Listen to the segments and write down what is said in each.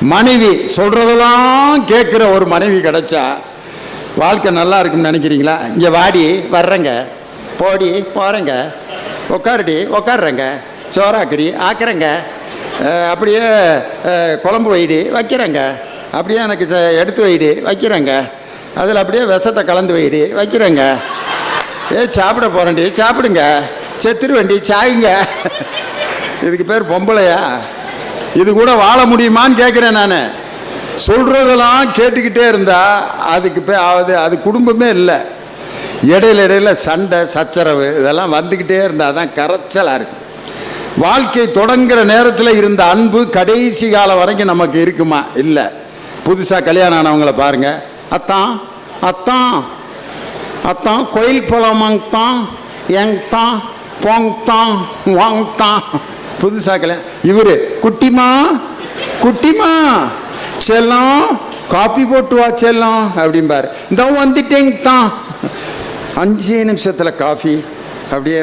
மனைவி சொல்கிறதெல்லாம் கேட்குற ஒரு மனைவி கிடைச்சா வாழ்க்கை நல்லா இருக்கும்னு நினைக்கிறீங்களா? இங்கே வாடி வர்றேங்க. போடி போகிறேங்க உட்காருடி உட்காடுறேங்க சோறாக்கடி ஆக்குறேங்க. அப்படியே குழம்பு வைடி வைக்கிறேங்க. அப்படியே எனக்கு ச- எடுத்து வைடி வைக்கிறேங்க. அதில் அப்படியே விஷத்தை கலந்து வைடி வைக்கிறேங்க. ஏ சாப்பிட போகிறேன்டி சாப்பிடுங்க. செத்துருவேண்டி சாயுங்க. இதுக்கு பேர் பொம்பளையா? இது கூட வாழ முடியுமான்னு கேட்குறேன் நான். சொல்கிறதெல்லாம் கேட்டுக்கிட்டே இருந்தால் அதுக்கு பே அது அது குடும்பமே இல்லை. இடையில இடையில சண்டை சச்சரவு இதெல்லாம் வந்துக்கிட்டே இருந்தால் தான் கரைச்சலாக இருக்கும் வாழ்க்கை தொடங்குகிற நேரத்தில் இருந்த அன்பு கடைசி காலம் வரைக்கும் நமக்கு இருக்குமா? இல்லை. புதுசாக கல்யாணம் ஆனவங்கள பாருங்கள் அத்தான் அத்தான் அத்தான் கோயில் போலாமாங்க தான் எங்க தான் போங்க தான் வாங்க வாங்தான் புதுசாக கல்யாணம் இவர் குட்டிமா? குட்டிமா? செல்லம் காப்பி போட்டு வா செல்லம் அப்படிம்பாரு. இந்த வந்துட்டேங்க தான். அஞ்சு நிமிஷத்தில் காஃபி. அப்படியே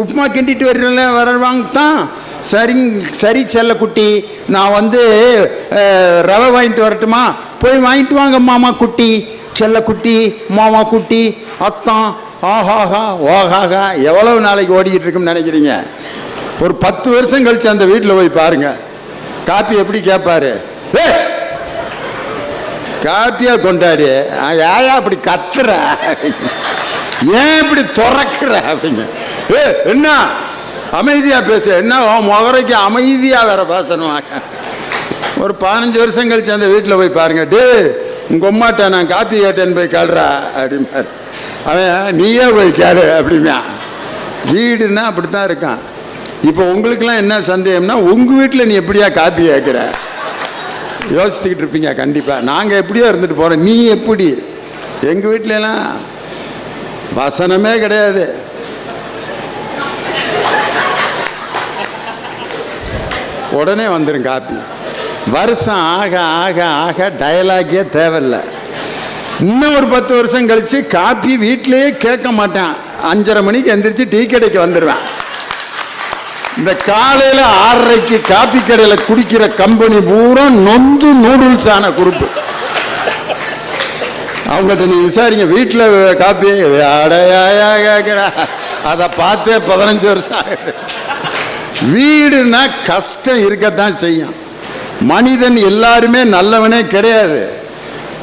உப்புமா கிண்டிட்டு வர்றல வரவாங்க தான். சரிங்க சரி செல்லக்குட்டி நான் வந்து ரவை வாங்கிட்டு வரட்டுமா? போய் வாங்கிட்டு வாங்க மாமா குட்டி. செல்லக்குட்டி மாமா குட்டி அத்தான். ஆஹாஹா ஓஹாஹா எவ்வளவு நாளைக்கு ஓடிக்கிட்டு இருக்குன்னு நினைக்கிறீங்க? ஒரு பத்து வருஷம் கழிச்சு அந்த வீட்டில் போய் பாருங்க. காப்பி எப்படி கேட்பாரு ஏய்! காப்பியா கொண்டாடி. ஏயா அப்படி கத்துற? ஏன் இப்படி துறக்கிற? அப்படிங்க. ஏ என்ன? அமைதியா பேசு. என்ன? முகரைக்கு அமைதியா வேற பேசணும்? ஒரு பதினஞ்சு வருஷம் கழிச்சு அந்த வீட்டில் போய் பாருங்க. டே உங்க அம்மாட்ட நான் காப்பி கேட்டேன்னு போய் கேளுறா அப்படிம்பாரு. அவன் நீயே போய் கேளு அப்படிமா வீடுன்னா அப்படித்தான் இருக்கான். இப்போ உங்களுக்கெல்லாம் என்ன சந்தேகம்னா உங்கள் வீட்டில் நீ எப்படியா காப்பி கேட்குற யோசிச்சுக்கிட்டு இருப்பீங்க கண்டிப்பாக நாங்கள் எப்படியோ இருந்துட்டு போகிறோம் நீ எப்படி? எங்கள் வீட்டிலலாம் வசனமே கிடையாது. உடனே வந்துடும் காப்பி. வருஷம் ஆக ஆக ஆக டயலாகே தேவையில்லை. இன்னும் ஒரு பத்து வருஷம் கழித்து காப்பி வீட்டிலேயே கேட்க மாட்டேன். அஞ்சரை மணிக்கு எந்திரிச்சு டீ கடைக்கு வந்துடுவேன் இந்த காலையில் ஆறரைக்கு காப்பி கடையில் குடிக்கிற கம்பெனி பூரா நொந்து நூடுல்ஸ் ஆன குரூப்பு அவங்கள்ட்ட நீ விசாரிங்க வீட்டில் காப்பி அடையாயா கேட்குற அதை பார்த்தே பதினஞ்சு வருஷம் ஆகுது. வீடுனா கஷ்டம் இருக்கத்தான் செய்யும். மனிதன் எல்லாருமே நல்லவனே கிடையாது.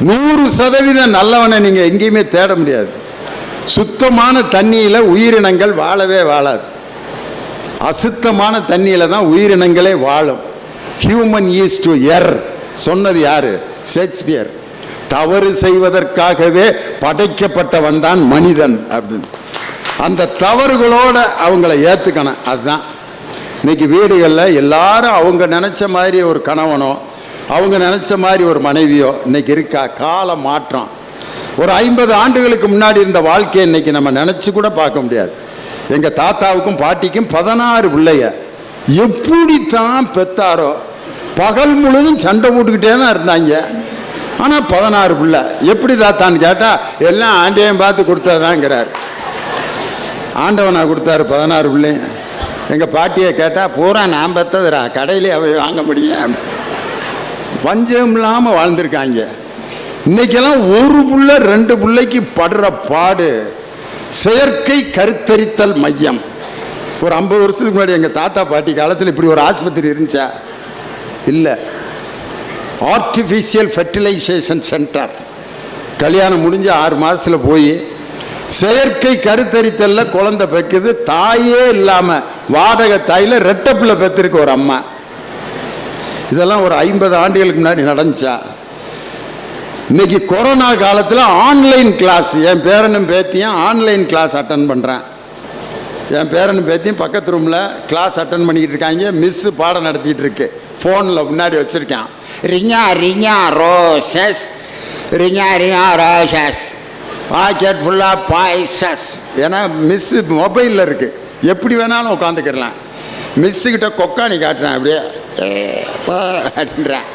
நூறு சதவீதம் நல்லவனை நீங்கள் எங்கேயுமே தேட முடியாது. சுத்தமான தண்ணியில் உயிரினங்கள் வாழவே வாழாது. அசுத்தமான தண்ணியில் தான் உயிரினங்களே வாழும். ஹியூமன் ஈஸ் டு எர் சொன்னது யாரு? ஷேக்ஸ்பியர் தவறு செய்வதற்காகவே படைக்கப்பட்டவன் தான் மனிதன் அப்படின்னு. அந்த தவறுகளோட அவங்கள ஏற்றுக்கணும் அதுதான். இன்னைக்கு வீடுகளில் எல்லாரும் அவங்க நினச்ச மாதிரி ஒரு கணவனோ அவங்க நினச்ச மாதிரி ஒரு மனைவியோ இன்னைக்கு இருக்கா? கால மாற்றம். ஒரு ஐம்பது ஆண்டுகளுக்கு முன்னாடி இருந்த வாழ்க்கையை இன்னைக்கு நம்ம நினச்சி கூட பார்க்க முடியாது. எங்கள் தாத்தாவுக்கும் பாட்டிக்கும் பதினாறு பிள்ளைய. எப்படித்தான் பெத்தாரோ பகல் முழுதும் சண்டை போட்டுக்கிட்டே தான் இருந்தாங்க. ஆனால் பதினாறு பிள்ளை. எப்படி தாத்தான்னு கேட்டால் எல்லாம் ஆண்டையும் பார்த்து கொடுத்தாதாங்கிறார். ஆண்டவனா கொடுத்தாரு பதினாறு பிள்ளைங்க எங்கள் பாட்டியை கேட்டால் பூரா நான் பெற்றதுரா கடையிலே அவை வாங்க முடியும். பஞ்சம் இல்லாமல் வாழ்ந்திருக்காங்க. இன்னைக்கெல்லாம் ஒரு புள்ள ரெண்டு பிள்ளைக்கு படுற பாடு. செயற்கை கருத்தரித்தல் மையம். ஒரு ஐம்பது வருஷத்துக்கு முன்னாடி எங்கள் தாத்தா பாட்டி காலத்தில் இப்படி ஒரு ஆஸ்பத்திரி இருந்துச்சா? இல்லை. ஆர்டிஃபிஷியல் ஃபெர்டிலைசேஷன் சென்டர் கல்யாணம் முடிஞ்சு ஆறு மாதத்தில் போய் செயற்கை கருத்தரித்தலில் குழந்தை பெக்குது தாயே இல்லாமல் வாடகை தாயில் ரெட்டப்பில் பெற்றிருக்கு ஒரு அம்மா. இதெல்லாம் ஒரு ஐம்பது ஆண்டுகளுக்கு முன்னாடி நடந்துச்சா? இன்னைக்கு கொரோனா காலத்தில் ஆன்லைன் கிளாஸ் என் பேரனும் பேத்தியும் ஆன்லைன் கிளாஸ் அட்டன் பண்ணுறேன் என் பேரனும் பேத்தியும் பக்கத்து ரூமில் கிளாஸ் அட்டன் பண்ணிக்கிட்டு இருக்காங்க. மிஸ்ஸு பாடம் நடத்திட்டு இருக்கு. ஃபோனில் முன்னாடி வச்சுருக்கேன். ரிஞா ரிஞா ரோசஸ் ரிஞா ரிஞா ரோசஸ் பாக்கெட் ஃபுல்லாக பாய்சஸ் ஏன்னா மிஸ்ஸு மொபைலில் இருக்குது எப்படி வேணாலும் உட்காந்துக்கிடலாம் மிஸ்ஸுக்கிட்ட கொக்காணி காட்டுறேன் அப்படியே. அப்படின்றேன்.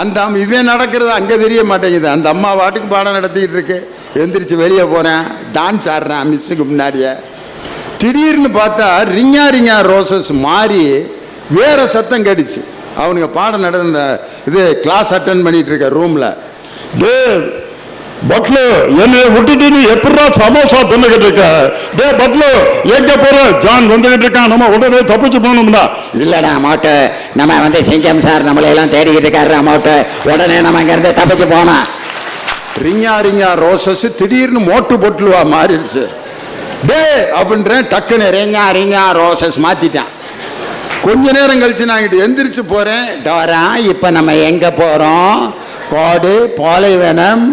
அந்த அம்மா இவன் நடக்கிறது அங்கே தெரிய மாட்டேங்குது. அந்த அம்மா வாட்டுக்கு பாடம் நடத்திக்கிட்டு இருக்கு. எந்திரிச்சு வெளியே போகிறேன் டான்ஸ் ஆடுறேன் மிஸ்ஸுக்கு முன்னாடியே. திடீர்னு பார்த்தா ரிங்கா ரிங்கா ரோசஸ் மாறி வேறு சத்தம் கேட்டுச்சு. அவனுங்க பாடம் நடந்த இது கிளாஸ் அட்டன் பண்ணிகிட்டு இருக்க ரூமில் டே பட்லு என்னை விட்டுட்டு நீ எப்படா சமோசா தின்னுகிட்டு இருக்க? டே பட்லு எங்க போற? ஜான் வந்துகிட்டு இருக்கான். நம்ம உடனே தப்பிச்சு போகணும்னா இல்லடா மோட்டு நம்ம வந்து சிங்கம் சார் நம்மளை எல்லாம் தேடிக்கிட்டு இருக்காரு மோட்டு உடனே நம்ம இங்கிருந்து தப்பிச்சு போனோம் ரிங்கா ரிங்கா ரோசஸ் திடீர்னு மோட்டு பொட்டுலுவா மாறிடுச்சு. டே அப்படின்றேன் டக்குன்னு ரிங்கா ரிங்கா ரோசஸ் மாத்திட்டான். கொஞ்ச நேரம் கழிச்சு நான் இங்கிட்டு எந்திரிச்சு போறேன். டோரா இப்போ நம்ம எங்க போறோம்? கோடு பாலைவனம்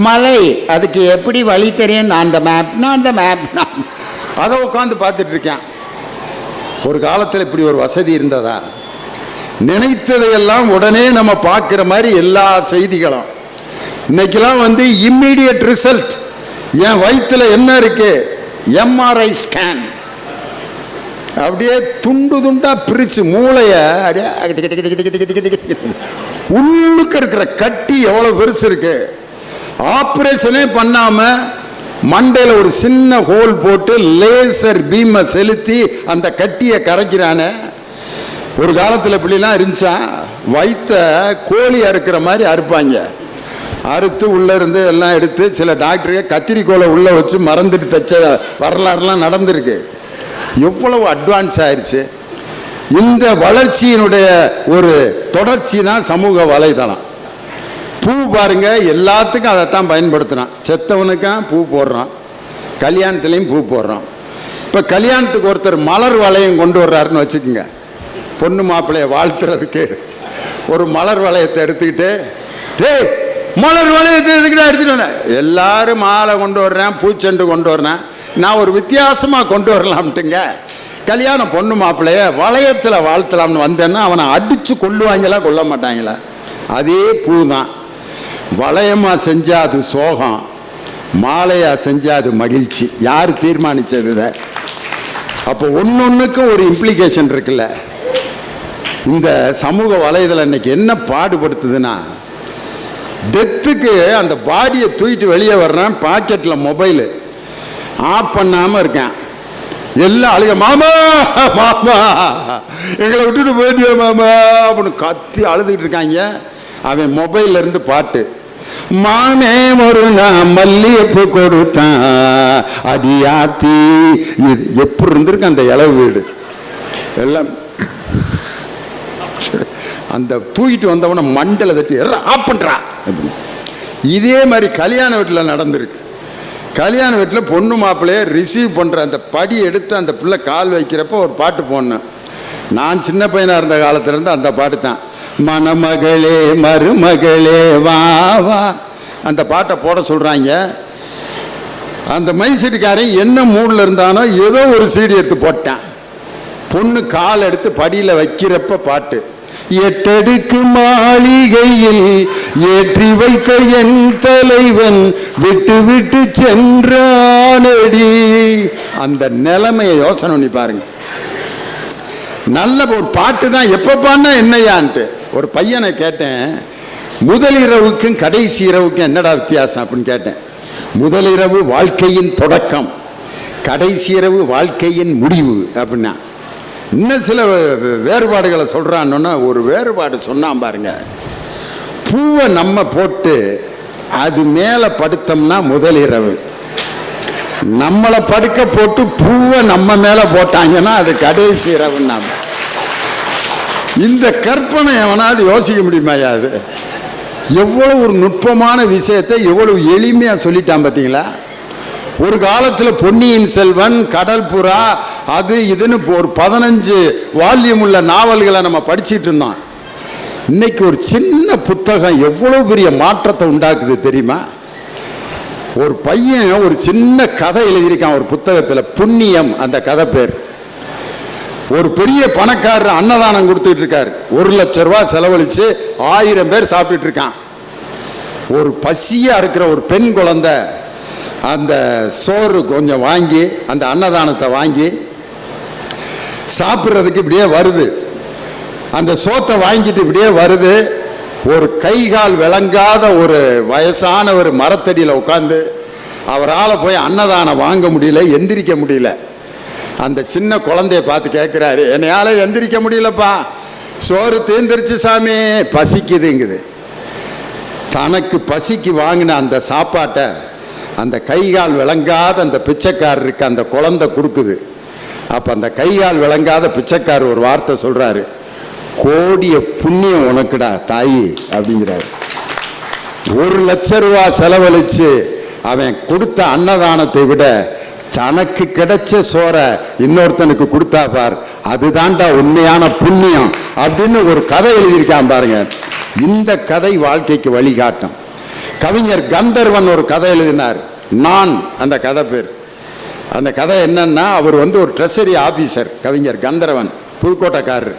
மலை அதுக்கு எப்படி வழி தெரியும் நான் அந்த மேப் நான் அந்த மேப் நான் அதை உட்காந்து பார்த்துட்டு இருக்கேன் ஒரு காலத்தில் இப்படி ஒரு வசதி இருந்ததா நினைத்ததையெல்லாம் உடனே நம்ம பார்க்குற மாதிரி எல்லா செய்திகளும் இன்னைக்கெல்லாம் வந்து இம்மிடியட் ரிசல்ட் என் வயிற்றில் என்ன இருக்கு எம்ஆர்ஐ ஸ்கேன் அப்படியே துண்டு துண்டா பிரிச்சு மூளைய அப்படியே உள்ளுக்கு இருக்கிற கட்டி எவ்வளவு பெருசு இருக்கு ஆப்ரேஷனே பண்ணாம மண்டையில் ஒரு சின்ன ஹோல் போட்டு லேசர் பீமை செலுத்தி அந்த கட்டியை கரைக்கிறானே. ஒரு காலத்தில் இப்படிலாம் இருந்துச்சா? வைத்த கோழி அறுக்கிற மாதிரி அறுப்பாங்க. அறுத்து உள்ளே இருந்து எல்லாம் எடுத்து சில டாக்டருக்கு கத்திரிக்கோலை உள்ளே வச்சு மறந்துட்டு தைச்ச வரலாறுலாம் நடந்திருக்கு. எவ்வளவு அட்வான்ஸ் ஆயிடுச்சு இந்த வளர்ச்சியினுடைய ஒரு தொடர்ச்சி தான் சமூக வலைதளம் பூ பாருங்க எல்லாத்துக்கும் அதைத்தான் பயன்படுத்துகிறான் செத்தவனுக்கும் பூ போடுறான். கல்யாணத்துலேயும் பூ போடுறான். இப்போ கல்யாணத்துக்கு ஒருத்தர் மலர் வளையம் கொண்டு வர்றாருன்னு வச்சுக்கோங்க. பொண்ணு மாப்பிள்ளைய வாழ்த்துறதுக்கு ஒரு மலர் வளையத்தை எடுத்துக்கிட்டு டேய் மலர் வளையத்தை எடுத்துக்கிட்டு எடுத்துகிட்டு வந்தேன் எல்லாரும் மாலை கொண்டு வர்றேன் பூச்செண்டு கொண்டு வர்றேன். நான் ஒரு வித்தியாசமாக கொண்டு வரலாம்ட்டுங்க. கல்யாணம் பொண்ணு மாப்பிள்ளைய வளையத்தில் வாழ்த்தலாம்னு வந்தேன்னா அவனை அடித்து கொள்ளுவாங்களா கொல்ல மாட்டாங்களா? அதே பூ தான். வளையமாக செஞ்சால் அது சோகம் மாலையாக செஞ்சால் அது மகிழ்ச்சி. யார் தீர்மானித்தது இதை? அப்போ ஒன்றுக்கு ஒரு இம்ப்ளிகேஷன் இருக்குல்ல. இந்த சமூக வலைதளம் இன்னைக்கு என்ன பாடுபடுத்துதுன்னா டெத்துக்கு அந்த பாடியை தூக்கிட்டு வெளியே வர்றேன் பாக்கெட்டில் மொபைலு ஆஃப் பண்ணாமல் இருக்கேன். எல்லாம் அழுக மாமா மாமா எங்களை விட்டுட்டு போயிட்டியா மாமா அப்படின்னு கத்தி அழுதுகிட்டு இருக்காங்க. அவன் மொபைல்லேருந்து பாட்டு. மானே ஒரு நான் மல்லிகைப்பூ கொடுத்தான். அடியாத்தி இது எப்படி இருந்திருக்கு அந்த இளவு வீடு? எல்லாம் அந்த தூக்கிட்டு வந்தவன மண்டல தட்டி எல்லாம் ஆப் பண்ணுறா இதே மாதிரி கல்யாண வீட்டில் நடந்திருக்கு. கல்யாண வீட்டில் பொண்ணு மாப்பிள்ளைய ரிசீவ் பண்ணுற அந்த படி எடுத்து அந்த பிள்ளை கால் வைக்கிறப்ப ஒரு பாட்டு போடணும். நான் சின்ன பையனாக இருந்த காலத்துலேருந்து அந்த பாட்டு தான். மணமகளே மருமகளே வா வா. அந்த பாட்டை போட சொல்கிறாங்க அந்த மைசீட்டுக்காரன் என்ன மூடில் இருந்தானோ ஏதோ ஒரு சீடி எடுத்து போட்டான். பொண்ணு கால் எடுத்து படியில் வைக்கிறப்ப பாட்டு. எட்டடுக்கு மாளிகையில் ஏற்றி வைத்த என் தலைவன் விட்டு விட்டு சென்றானடி. அந்த நிலைமையை யோசனை பண்ணி பாருங்க. நல்ல ஒரு பாட்டு தான். எப்போ பாடினா என்னையான்ட்டு. ஒரு பையனை கேட்டேன் முதல் இரவுக்கும் கடைசி இரவுக்கும் என்னடா வித்தியாசம்? அப்படின்னு கேட்டேன். முதல் இரவு வாழ்க்கையின் தொடக்கம் கடைசி இரவு வாழ்க்கையின் முடிவு அப்படின்னா. இன்னும் சில வேறுபாடுகளை சொல்கிறான்னா ஒரு வேறுபாடு சொன்னான் பாருங்க. பூவை நம்ம போட்டு அது மேலே படுத்தோம்னா முதல் இரவு நம்மளை படுக்க போட்டு பூவை நம்ம மேலே போட்டாங்கன்னா அது கடைசி இரவுன்னா. இந்த கற்பனை எவனாவது யோசிக்க முடியுமாயா அது? எவ்வளவு ஒரு நுட்பமான விஷயத்தை எவ்வளவு எளிமையாக சொல்லிட்டான் பார்த்தீங்களா ஒரு காலத்தில் பொன்னியின் செல்வன் கடல் புறா அது இதுன்னு இப்போ ஒரு பதினஞ்சு வால்யூம் உள்ள நாவல்களை நம்ம படிச்சிட்டு இருந்தோம். இன்னைக்கு ஒரு சின்ன புத்தகம் எவ்வளோ பெரிய மாற்றத்தை உண்டாக்குது தெரியுமா? ஒரு பையன் ஒரு சின்ன கதை எழுதியிருக்கான் ஒரு புத்தகத்தில் புண்ணியம் அந்த கதை பேர். ஒரு பெரிய பணக்காரர் அன்னதானம் கொடுத்துட்டு இருக்காரு ஒரு லட்ச ரூபாய் செலவழிச்சு ஆயிரம் பேர் சாப்பிட்டுட்டு இருக்கான் ஒரு பசியா இருக்கிற ஒரு பெண் குழந்தை அந்த சோறு கொஞ்சம் வாங்கி அந்த அன்னதானத்தை வாங்கி சாப்பிட்றதுக்கு இப்படியே வருது. அந்த சோத்தை வாங்கிட்டு இப்படியே வருது. ஒரு கை கால் விளங்காத ஒரு வயசான ஒரு மரத்தடியில் உட்காந்து அவரால் போய் அன்னதானம் வாங்க முடியல எந்திரிக்க முடியல. அந்த சின்ன குழந்தைய பார்த்து கேட்குறாரு என்னையால் எந்திரிக்க முடியலப்பா. சோறு தீந்துருச்சு சாமி. பசிக்குதுங்குது. தனக்கு பசிக்கு வாங்கின அந்த சாப்பாட்டை அந்த கை கால் விளங்காத அந்த பிச்சைக்காரருக்கு அந்த குழந்தை கொடுக்குது. அப்போ அந்த கை கால் விளங்காத பிச்சைக்காரர் ஒரு வார்த்தை சொல்கிறாரு கோடிய புண்ணியம் உனக்குடா தாயி அப்படிங்கிறாரு. ஒரு லட்ச ரூபா செலவழித்து அவன் கொடுத்த அன்னதானத்தை விட தனக்கு கிடைச்ச சோறை இன்னொருத்தனுக்கு கொடுத்தா பார். அதுதான்டா உண்மையான புண்ணியம் அப்படின்னு ஒரு கதை எழுதியிருக்கான் பாருங்க. இந்த கதை வாழ்க்கைக்கு வழிகாட்டும். கவிஞர் கந்தர்வன் ஒரு கதை எழுதினார். நான் அந்த கதை பேர். அந்த கதை என்னன்னா அவர் வந்து ஒரு ட்ரெஸரி ஆபீசர் கவிஞர் கந்தரவன் புதுக்கோட்டைக்காரர்.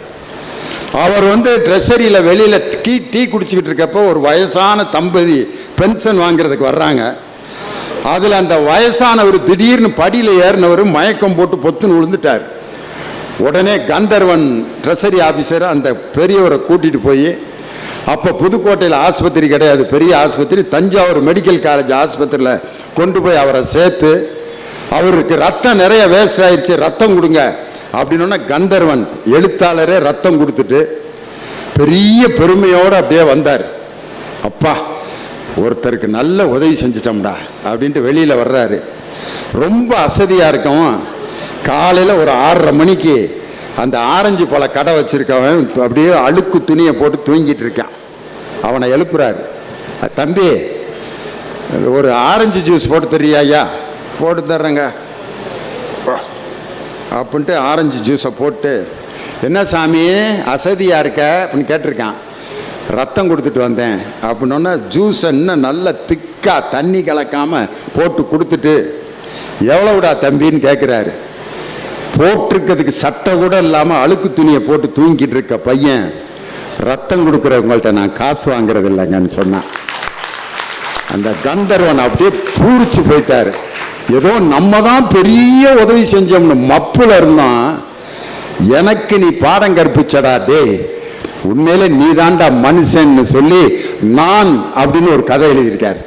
அவர் வந்து ட்ரெஸரியில் வெளியில் டீ டீ குடிச்சிக்கிட்டு இருக்கப்போ ஒரு வயசான தம்பதி பென்ஷன் வாங்குறதுக்கு வர்றாங்க. அதில் அந்த வயசானவர் திடீர்னு படியில் ஏறினவர் மயக்கம் போட்டு பொத்துன்னு விழுந்துட்டார். உடனே கந்தர்வன் ட்ரெஸரி ஆஃபீஸர் அந்த பெரியவரை கூட்டிகிட்டு போய் அப்போ புதுக்கோட்டையில் ஆஸ்பத்திரி கிடையாது பெரிய ஆஸ்பத்திரி தஞ்சாவூர் மெடிக்கல் காலேஜ் ஆஸ்பத்திரியில் கொண்டு போய் அவரை சேர்த்து அவருக்கு ரத்தம் நிறைய வேஸ்ட் ஆயிடுச்சு ரத்தம் கொடுங்க அப்படின்னா கந்தர்வன் எழுத்தாளரே ரத்தம் கொடுத்துட்டு பெரிய பெருமையோடு அப்படியே வந்தார். அப்பா ஒருத்தருக்கு நல்ல உதவி செஞ்சிட்டோம்டா அப்படின்ட்டு வெளியில் வர்றாரு. ரொம்ப அசதியாக இருக்கும் காலையில் ஒரு ஆறரை மணிக்கு அந்த ஆரஞ்சு பழ கடை வச்சுருக்கவன் அப்படியே அழுக்கு துணியை போட்டு தூங்கிட்டு இருக்கான். அவனை எழுப்புறாரு. தம்பி ஒரு ஆரஞ்சு ஜூஸ் போட்டு தர்றியா ஐயா? போட்டு தர்றேங்க. அப்படின்ட்டு ஆரஞ்சு ஜூஸை போட்டு என்ன சாமி அசதியாக இருக்க? அப்படின்னு கேட்டிருக்கான். ரத்தம் கொடுத்துட்டு வந்தேன். அப்படின்னோன்னா ஜூஸ் இன்னும் நல்ல திக்காக தண்ணி கலக்காமல் போட்டு கொடுத்துட்டு எவ்வளவுடா தம்பின்னு கேட்குறாரு போட்டிருக்கிறதுக்கு சட்டை கூட இல்லாமல் அழுக்கு துணியை போட்டு தூங்கிட்டு இருக்க பையன். ரத்தம் கொடுக்குறவங்கள்ட்ட நான் காசு வாங்குறது இல்லைங்கன்னு சொன்னான். அந்த கந்தர்வன் அப்படியே பூரிச்சு போயிட்டாரு. ஏதோ நம்ம தான் பெரிய உதவி செஞ்சோம்னு மப்பில் இருந்தோம் எனக்கு நீ பாடம் கற்பிச்சடா டே உண்மையிலே நீ தாண்டா மனுஷன்னு சொல்லி நான் அப்படின்னு ஒரு கதை எழுதியிருக்கார்.